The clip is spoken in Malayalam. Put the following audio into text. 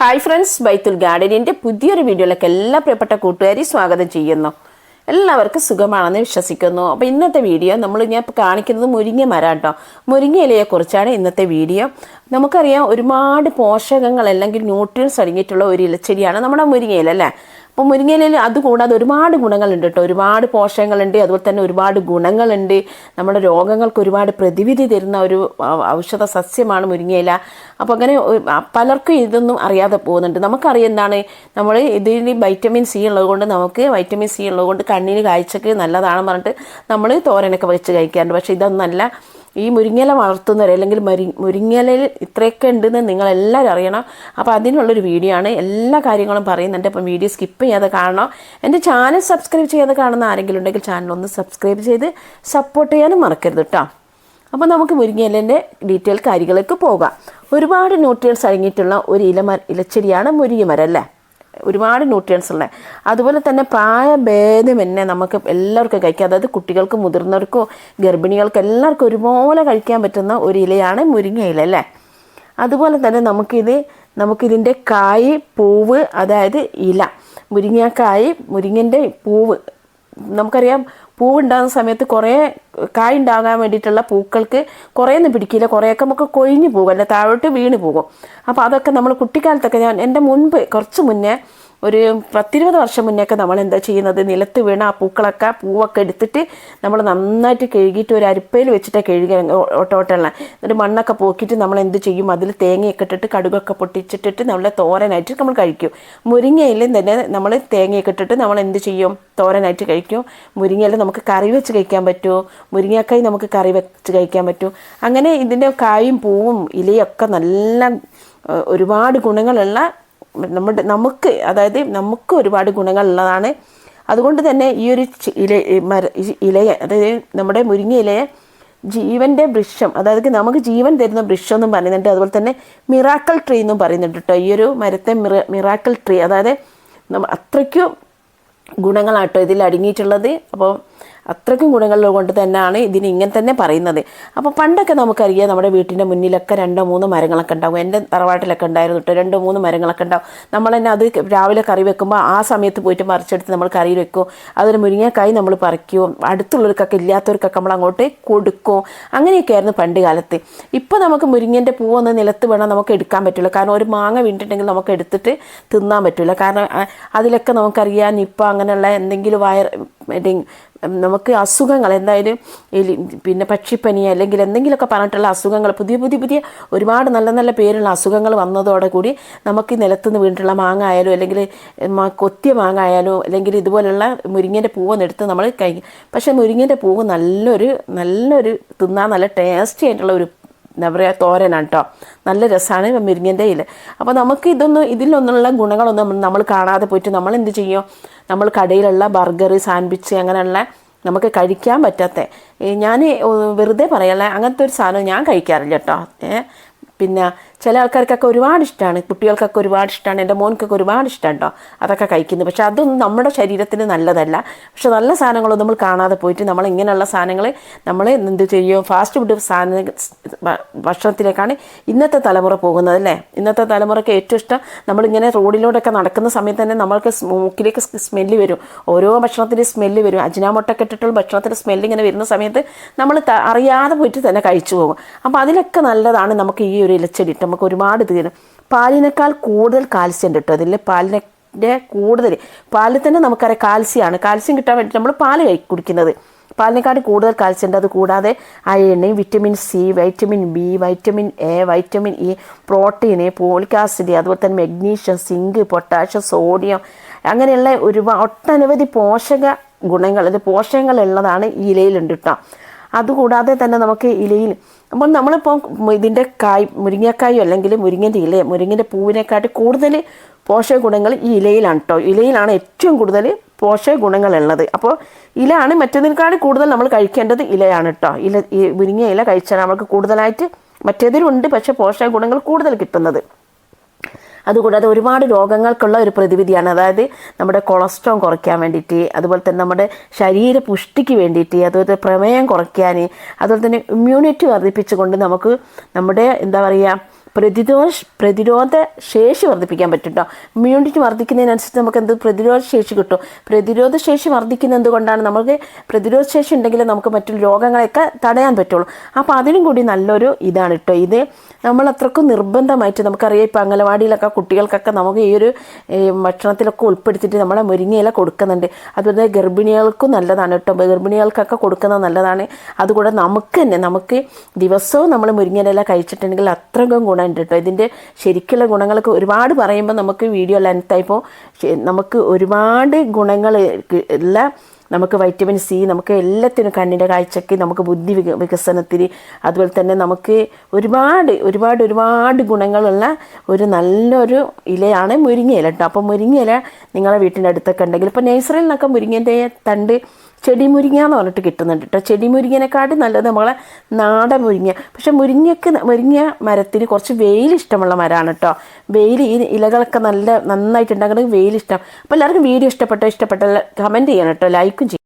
ഹായ് ഫ്രണ്ട്സ് ബൈത്തുൽ ഗാർഡനിന്റെ പുതിയൊരു വീഡിയോയിലേക്ക് എല്ലാ പ്രിയപ്പെട്ട കൂട്ടുകാരെയും സ്വാഗതം ചെയ്യുന്നു. എല്ലാവർക്കും സുഖമാണെന്ന് വിശ്വസിക്കുന്നു. അപ്പോൾ ഇന്നത്തെ വീഡിയോ നമ്മൾ ഞാൻ ഇപ്പോൾ കാണിക്കുന്നത് മുരിങ്ങ മരം കേട്ടോ മുരിങ്ങ ഇലയെക്കുറിച്ചാണ് ഇന്നത്തെ വീഡിയോ. നമുക്കറിയാം ഒരുപാട് പോഷകങ്ങൾ അല്ലെങ്കിൽ ന്യൂട്രിയൻസ് അടങ്ങിയിട്ടുള്ള ഒരു ഇലച്ചെടിയാണ് നമ്മുടെ മുരിങ്ങയില അല്ലേ? അപ്പോൾ മുരിങ്ങയിലയിൽ അതുകൂടാതെ ഒരുപാട് ഗുണങ്ങളുണ്ട് കേട്ടോ. ഒരുപാട് പോഷകങ്ങളുണ്ട്. അതുപോലെ തന്നെ ഒരുപാട് ഗുണങ്ങളുണ്ട്. നമ്മുടെ രോഗങ്ങൾക്ക് ഒരുപാട് പ്രതിവിധി തരുന്ന ഒരു ഔഷധ സസ്യമാണ് മുരിങ്ങയില. അപ്പോൾ അങ്ങനെ പലർക്കും ഇതൊന്നും അറിയാതെ പോകുന്നുണ്ട്. നമുക്കറിയാം എന്താണ്? നമ്മൾ ഇതിന് വൈറ്റമിൻ സി ഉള്ളതുകൊണ്ട് നമുക്ക് വൈറ്റമിൻ സി ഉള്ളതുകൊണ്ട് കണ്ണിന് കാഴ്ചക്ക് നല്ലതാണെന്ന് പറഞ്ഞിട്ട് നമ്മൾ തോരനൊക്കെ വെച്ച് കഴിക്കാറുണ്ട്. പക്ഷേ ഇതൊന്നല്ല. ഈ മുരിങ്ങയില വളർത്തുന്നവർ അല്ലെങ്കിൽ മരി മുരിങ്ങയിലയിൽ ഇത്രയൊക്കെ ഉണ്ടെന്ന് നിങ്ങളെല്ലാവരും അറിയണം. അപ്പോൾ അതിനുള്ളൊരു വീഡിയോ ആണ്. എല്ലാ കാര്യങ്ങളും പറയുന്നുണ്ട്. അപ്പം വീഡിയോ സ്കിപ്പ് ചെയ്യാതെ കാണണം. എന്റെ ചാനൽ സബ്സ്ക്രൈബ് ചെയ്യാതെ കാണുന്ന ആരെങ്കിലും ഉണ്ടെങ്കിൽ ചാനൽ ഒന്ന് സബ്സ്ക്രൈബ് ചെയ്ത് സപ്പോർട്ട് ചെയ്യാനും മറക്കരുത് കേട്ടോ അപ്പോൾ നമുക്ക് മുരിങ്ങലിന്റെ ഡീറ്റെയിൽ കാര്യങ്ങളിലേക്ക് പോകാം. ഒരുപാട് ന്യൂട്രിയൻസ് അടങ്ങിയിട്ടുള്ള ഒരു ഇലമര ഇലച്ചെടിയാണ് മുരിങ്ങമരം അല്ലേ? ഒരുപാട് ന്യൂട്രിയൻസ് ഉള്ളത് അതുപോലെ തന്നെ പ്രായഭേദമെന്നെ നമുക്ക് എല്ലാവർക്കും കഴിക്കാം. അതായത് കുട്ടികൾക്കും മുതിർന്നവർക്കോ ഗർഭിണികൾക്കും എല്ലാവർക്കും ഒരുപോലെ കഴിക്കാൻ പറ്റുന്ന ഒരു ഇലയാണ് മുരിങ്ങയില അല്ലേ? അതുപോലെ തന്നെ നമുക്കിത് നമുക്കിതിന്റെ കായ് പൂവ് അതായത് ഇല. മുരിങ്ങക്കായ് മുരിങ്ങന്റെ പൂവ് നമുക്കറിയാം പൂവുണ്ടാകുന്ന സമയത്ത് കുറേ കായ് ഉണ്ടാകാൻ വേണ്ടിയിട്ടുള്ള പൂക്കൾക്ക് കുറേയൊന്നും പിടിക്കില്ല. കുറേയൊക്കെ നമുക്ക് കൊഴിഞ്ഞു പോകും. അല്ലെ താഴോട്ട് വീണ് പോകും. അപ്പോൾ അതൊക്കെ നമ്മൾ കുട്ടിക്കാലത്തൊക്കെ ഞാൻ എന്റെ മുൻപ് കുറച്ച് മുന്നേ ഒരു പത്തിരുപത് വർഷം മുന്നേയൊക്കെ നമ്മൾ എന്താ ചെയ്യുന്നത്? നിലത്ത് വീണ ആ പൂക്കളൊക്കെ പൂവൊക്കെ എടുത്തിട്ട് നമ്മൾ നന്നായിട്ട് കഴുകിയിട്ട് ഒരു അരിപ്പയിൽ വെച്ചിട്ട് കഴുകി ഓട്ടോട്ടുള്ള എന്നിട്ട് മണ്ണൊക്കെ പോക്കിയിട്ട് നമ്മൾ എന്ത് ചെയ്യും? അതിൽ തേങ്ങയൊക്കെ ഇട്ടിട്ട് കടുകൊക്കെ പൊട്ടിച്ചിട്ടിട്ട് നമ്മൾ തോരനായിട്ട് നമ്മൾ കഴിക്കും. മുരിങ്ങയിലും തന്നെ നമ്മൾ തേങ്ങയൊക്കെ ഇട്ടിട്ട് നമ്മൾ എന്ത് ചെയ്യും? തോരനായിട്ട് കഴിക്കും. മുരിങ്ങയില നമുക്ക് കറി വെച്ച് കഴിക്കാൻ പറ്റുമോ മുരിങ്ങക്കായി നമുക്ക് കറി വെച്ച് കഴിക്കാൻ പറ്റും. അങ്ങനെ ഇതിന്റെ കായും പൂവും ഇലയൊക്കെ നല്ല ഒരുപാട് ഗുണങ്ങളുള്ള നമ്മുടെ നമുക്ക് അതായത് നമുക്ക് ഒരുപാട് ഗുണങ്ങളുള്ളതാണ് അതുകൊണ്ട് തന്നെ ഈ ഒരു ഇല മര ഇലയെ അതായത് നമ്മുടെ മുരിങ്ങ ഇലയെ ജീവന്റെ വൃക്ഷം അതായത് നമുക്ക് ജീവൻ തരുന്ന വൃക്ഷം എന്നും പറയുന്നുണ്ട്. അതുപോലെ തന്നെ മിറാക്കൽ ട്രീ എന്നും പറയുന്നുണ്ട് കേട്ടോ. ഈ ഒരു മരത്തെ മിറ മിറാക്കൽ ട്രീ അതായത് അത്രയ്ക്കും ഗുണങ്ങളാട്ടോ ഇതിൽ അടങ്ങിയിട്ടുള്ളത്. അപ്പോൾ അത്രയ്ക്കും ഗുണങ്ങളുള്ളത് കൊണ്ട് തന്നെയാണ് ഇതിന് ഇങ്ങനെ തന്നെ പറയുന്നത്. അപ്പോൾ പണ്ടൊക്കെ നമുക്കറിയാം നമ്മുടെ വീട്ടിന്റെ മുന്നിലൊക്കെ രണ്ടോ മൂന്ന് മരങ്ങളൊക്കെ ഉണ്ടാവും. എന്റെ തറവാട്ടിലൊക്കെ ഉണ്ടായിരുന്നു കേട്ടോ രണ്ടോ മൂന്ന് മരങ്ങളൊക്കെ ഉണ്ടാവും. നമ്മൾ തന്നെ അത് രാവിലെ കറി വെക്കുമ്പോൾ ആ സമയത്ത് പോയിട്ട് മറിച്ചെടുത്ത് നമ്മൾ കറി വെക്കും. അതൊരു മുരിങ്ങക്കായി നമ്മൾ പറിക്കും. അടുത്തുള്ളവർക്കൊക്കെ ഇല്ലാത്തവർക്കൊക്കെ നമ്മൾ അങ്ങോട്ട് കൊടുക്കും. അങ്ങനെയൊക്കെ ആയിരുന്നു പണ്ട് കാലത്ത്. ഇപ്പോൾ നമുക്ക് മുരിങ്ങന്റെ പൂവൊന്ന് നിലത്ത് വേണം നമുക്ക് എടുക്കാൻ പറ്റില്ല കാരണം ഒരു മാങ്ങ വീണിട്ടുണ്ടെങ്കിൽ നമുക്ക് എടുത്തിട്ട് തിന്നാൻ പറ്റില്ല കാരണം അതിലൊക്കെ നമുക്കറിയാം നിപ്പ അങ്ങനെയുള്ള എന്തെങ്കിലും വയർ നമുക്ക് അസുഖങ്ങൾ എന്തായാലും പിന്നെ പക്ഷിപ്പനി അല്ലെങ്കിൽ എന്തെങ്കിലുമൊക്കെ പറഞ്ഞിട്ടുള്ള അസുഖങ്ങൾ പുതിയ പുതിയ പുതിയ ഒരുപാട് നല്ല നല്ല പേരുള്ള അസുഖങ്ങൾ വന്നതോടെ കൂടി നമുക്ക് നിലത്തുനിന്ന് വീണിട്ടുള്ള മാങ്ങ ആയാലും അല്ലെങ്കിൽ കൊത്തിയ മാങ്ങ ആയാലും അല്ലെങ്കിൽ ഇതുപോലുള്ള മുരിങ്ങേന്റെ പൂവെന്നെടുത്ത് നമ്മൾ കഴിക്കും പക്ഷേ മുരിങ്ങേന്റെ പൂവ് നല്ലൊരു നല്ലൊരു തിന്നാൻ നല്ല ടേസ്റ്റി ആയിട്ടുള്ള ഒരു എന്താ പറയുക തോരനാണ് കേട്ടോ നല്ല രസമാണ് മുരിങ്ങന്റെ ഇല. അപ്പോൾ നമുക്ക് ഇതൊന്നും ഇതിലൊന്നുള്ള ഗുണങ്ങളൊന്നും നമ്മൾ കാണാതെ പോയിട്ട് നമ്മൾ എന്ത് ചെയ്യും? നമ്മൾ കടയിലുള്ള ബർഗർ സാൻഡ്വിച്ച് അങ്ങനെയുള്ള നമുക്ക് കഴിക്കാൻ പറ്റാത്ത. ഞാൻ വെറുതെ പറയല്ല അങ്ങനത്തെ ഒരു സാധനം ഞാൻ കഴിക്കാറില്ല കേട്ടോ പിന്നെ ചില ആൾക്കാർക്കൊക്കെ ഒരുപാട് ഇഷ്ടമാണ് കുട്ടികൾക്കൊക്കെ ഒരുപാട് ഇഷ്ടമാണ് എന്റെ മോനക്കൊക്കെ ഒരുപാട് ഇഷ്ടം ഉണ്ടോ അതൊക്കെ കഴിക്കുന്നത്. പക്ഷെ അതൊന്നും നമ്മുടെ ശരീരത്തിന് നല്ലതല്ല. പക്ഷെ നല്ല സാധനങ്ങളൊന്നും നമ്മൾ കാണാതെ പോയിട്ട് നമ്മൾ ഇങ്ങനെയുള്ള സാധനങ്ങൾ നമ്മൾ എന്ത് ചെയ്യും? ഫാസ്റ്റ് ഫുഡ് സാധന ഭക്ഷണത്തിലേക്കാണ് ഇന്നത്തെ തലമുറ പോകുന്നത് അല്ലേ? ഇന്നത്തെ തലമുറയ്ക്ക് ഏറ്റവും ഇഷ്ടം നമ്മളിങ്ങനെ റോഡിലൂടെയൊക്കെ നടക്കുന്ന സമയത്ത് തന്നെ നമ്മൾക്ക് മൂക്കിലേക്ക് സ്മെല്ല് വരും. ഓരോ ഭക്ഷണത്തിന്റെ സ്മെല്ല് വരും. അജിനാമൊട്ടൊക്കെ ഇട്ടിട്ടുള്ള ഭക്ഷണത്തിന്റെ സ്മെല്ല് ഇങ്ങനെ വരുന്ന സമയത്ത് നമ്മൾ അറിയാതെ പോയിട്ട് തന്നെ കഴിച്ചു പോകും. അപ്പോൾ അതിലൊക്കെ നല്ലതാണ് നമുക്ക് ഈ ഒരു ഇലച്ചെടി നമുക്ക് ഒരുപാട് ഇത് കിട്ടും. പാലിനേക്കാൾ കൂടുതൽ കാൽസ്യം കേട്ടോ അതിൽ പാലിനെ കൂടുതൽ പാലിൽ തന്നെ നമുക്കറിയാം കാൽസ്യമാണ്. കാൽസ്യം കിട്ടാൻ വേണ്ടി നമ്മൾ പാൽ കഴി കുടിക്കുന്നത്. പാലിനെക്കാട് കൂടുതൽ കാൽസ്യം ഉണ്ട്. അത് കൂടാതെ iron vitamin C vitamin B vitamin A vitamin E protein folic acid അതുപോലെ തന്നെ മെഗ്നീഷ്യം സിങ്ക് പൊട്ടാഷ്യം സോഡിയം അങ്ങനെയുള്ള ഒരുപാട് ഒട്ടനവധി പോഷക ഗുണങ്ങൾ അത് പോഷകങ്ങളുള്ളതാണ് ഇലയിലുണ്ട് കേട്ടോ. അതുകൂടാതെ തന്നെ നമുക്ക് ഇലയിൽ അപ്പോൾ നമ്മളിപ്പോൾ ഇതിന്റെ കായ് മുരിങ്ങക്കായോ അല്ലെങ്കിൽ മുരിങ്ങന്റെ ഇല മുരിങ്ങന്റെ പൂവിനെക്കാട്ടി കൂടുതൽ പോഷക ഗുണങ്ങൾ ഈ ഇലയിലാണ് കേട്ടോ ഇലയിലാണ് ഏറ്റവും കൂടുതൽ പോഷക ഗുണങ്ങളുള്ളത്. അപ്പോൾ ഇലയാണ് മറ്റേതിനേക്കാൾ കൂടുതൽ നമ്മൾ കഴിക്കേണ്ടത് ഇലയാണ് കേട്ടോ ഇല ഈ മുരിങ്ങ ഇല കഴിച്ചാൽ നമുക്ക് കൂടുതലായിട്ട് മറ്റേതിലുണ്ട് പക്ഷേ പോഷക ഗുണങ്ങൾ കൂടുതൽ കിട്ടുന്നത്. അതുകൂടാതെ ഒരുപാട് രോഗങ്ങൾക്കുള്ള ഒരു പ്രതിവിധിയാണ്. അതായത് നമ്മുടെ കൊളസ്ട്രോൾ കുറയ്ക്കാൻ വേണ്ടിയിട്ട് അതുപോലെ തന്നെ നമ്മുടെ ശരീര പുഷ്ടിക്ക് വേണ്ടിയിട്ട് അതുപോലെ പ്രമേയം കുറയ്ക്കാൻ അതുപോലെ തന്നെ ഇമ്മ്യൂണിറ്റി വർദ്ധിപ്പിച്ചുകൊണ്ട് നമുക്ക് നമ്മുടെ എന്താ പറയുക പ്രതിരോധ പ്രതിരോധ ശേഷി വർദ്ധിപ്പിക്കാൻ പറ്റും കേട്ടോ ഇമ്മ്യൂണിറ്റി വർദ്ധിക്കുന്നതിനനുസരിച്ച് നമുക്ക് എന്ത് പ്രതിരോധ ശേഷി കിട്ടും? പ്രതിരോധ ശേഷി വർദ്ധിക്കുന്ന എന്തുകൊണ്ടാണ് നമുക്ക് പ്രതിരോധ ശേഷി ഉണ്ടെങ്കിൽ നമുക്ക് മറ്റു രോഗങ്ങളെയൊക്കെ തടയാൻ പറ്റുള്ളൂ. അപ്പോൾ അതിനും കൂടി നല്ലൊരു ഇതാണ് കേട്ടോ ഇത്. നമ്മൾ അത്രക്കും നിർബന്ധമായിട്ട് നമുക്കറിയാം ഇപ്പോൾ അംഗനവാടിയിലൊക്കെ കുട്ടികൾക്കൊക്കെ നമുക്ക് ഈ ഒരു ഭക്ഷണത്തിലൊക്കെ ഉൾപ്പെടുത്തിയിട്ട് നമ്മളെ മുരിങ്ങയില കൊടുക്കുന്നുണ്ട്. അതുപോലെ ഗർഭിണികൾക്കും നല്ലതാണ് കേട്ടോ ഗർഭിണികൾക്കൊക്കെ കൊടുക്കുന്നത് നല്ലതാണ്. അതുകൂടെ നമുക്ക് തന്നെ നമുക്ക് ദിവസവും നമ്മൾ മുരിങ്ങയില കഴിച്ചിട്ടുണ്ടെങ്കിൽ അത്രയും ഗുണമുണ്ട് കേട്ടോ ഇതിന്റെ ശരിക്കുള്ള ഗുണങ്ങളൊക്കെ ഒരുപാട് പറയുമ്പോൾ നമുക്ക് വീഡിയോ ലെങ്ത്തായിപ്പോൾ നമുക്ക് ഒരുപാട് ഗുണങ്ങൾ ഉള്ള നമുക്ക് വൈറ്റമിൻ സി നമുക്ക് എല്ലാത്തിനും കണ്ണിന്റെ കാഴ്ചയ്ക്ക് നമുക്ക് ബുദ്ധി വിക വികസനത്തിന് അതുപോലെ തന്നെ നമുക്ക് ഒരുപാട് ഒരുപാട് ഒരുപാട് ഗുണങ്ങളുള്ള ഒരു നല്ലൊരു ഇലയാണ് മുരിങ്ങയില കേട്ടോ അപ്പോൾ മുരിങ്ങയില നിങ്ങളെ വീട്ടിന്റെ അടുത്തൊക്കെ ഉണ്ടെങ്കിൽ ഇപ്പോൾ നേഴ്സറിയിൽ നിന്നൊക്കെ മുരിങ്ങേന്റെ തണ്ട് ചെടി മുരിങ്ങ എന്ന് പറഞ്ഞിട്ട് കിട്ടുന്നുണ്ട് കേട്ടോ ചെടി മുരിങ്ങനെക്കാട്ടും നല്ലത് നമ്മളെ നാടൻ മുരിങ്ങ. പക്ഷെ മുരിങ്ങയ്ക്ക് മുരിങ്ങ മരത്തിന് കുറച്ച് വെയിൽ ഇഷ്ടമുള്ള മരമാണ് കേട്ടോ വെയിൽ ഈ ഇലകളൊക്കെ നല്ല നന്നായിട്ടുണ്ടാക്കണമെങ്കിൽ വെയിൽ ഇഷ്ടം. അപ്പോൾ എല്ലാവർക്കും വീഡിയോ ഇഷ്ടപ്പെട്ടോ ഇഷ്ടപ്പെട്ട കമന്റ് ചെയ്യണം കേട്ടോ ലൈക്കും ചെയ്യണം